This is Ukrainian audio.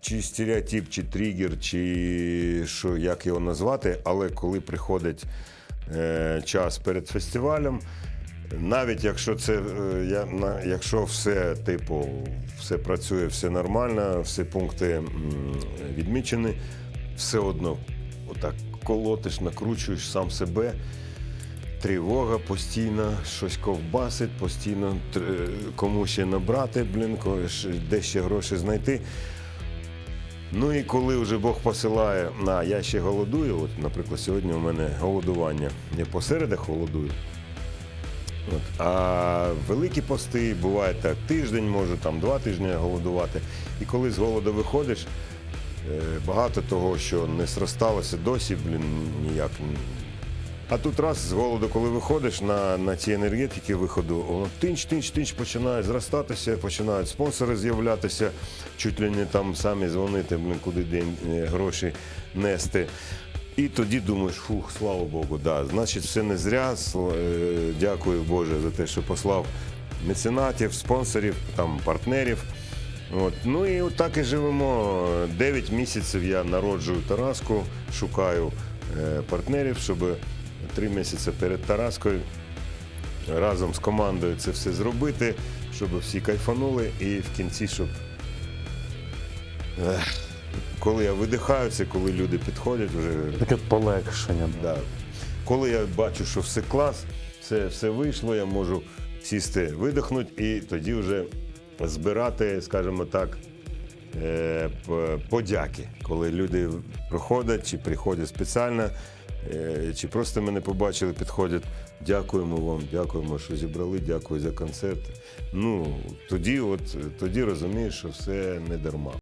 чи стереотип, чи тригер, чи що, як його назвати, але коли приходить е, час перед фестивалем, навіть якщо це е, я, на, якщо все, типу, все працює, все нормально, всі пункти м, відмічені, все одно отак колотиш, накручуєш сам себе. Тривога постійно, щось ковбасить, постійно тр- кому ще набрати, блін, де ще гроші знайти. Ну і коли вже Бог посилає, на я ще голодую, от, наприклад, сьогодні у мене голодування. Я посередах голодую. От. А великі пости буває так, тиждень можу, там два тижні голодувати. І коли з голоду виходиш, е, багато того, що не зросталося досі, блін, ніяк. А тут раз з голоду, коли виходиш на, на ці енергетики виходу, воно тинч, тинч, тинч починає зростатися, починають спонсори з'являтися, чуть ли не там самі дзвонити, блін, куди день е, гроші нести. І тоді думаєш, фух, слава Богу, да, значить, все не зря. Е, Дякую Боже за те, що послав меценатів, спонсорів, там, партнерів. От. Ну і так і живемо. Дев'ять місяців я народжую Тараску, шукаю е, партнерів, щоб три місяці перед Тараскою разом з командою це все зробити, щоб всі кайфанули і в кінці, щоб ех, коли я видихаю, це коли люди підходять вже. Таке полегшення. Да. Коли я бачу, що все клас, все, все вийшло, я можу сісти, видихнути і тоді вже збирати, скажімо так, подяки, коли люди проходять чи приходять спеціально, е, чи просто мене побачили, підходять. Дякуємо вам, дякуємо, що зібрали, дякую за концерт. Ну тоді, от тоді розумієш, що все не дарма.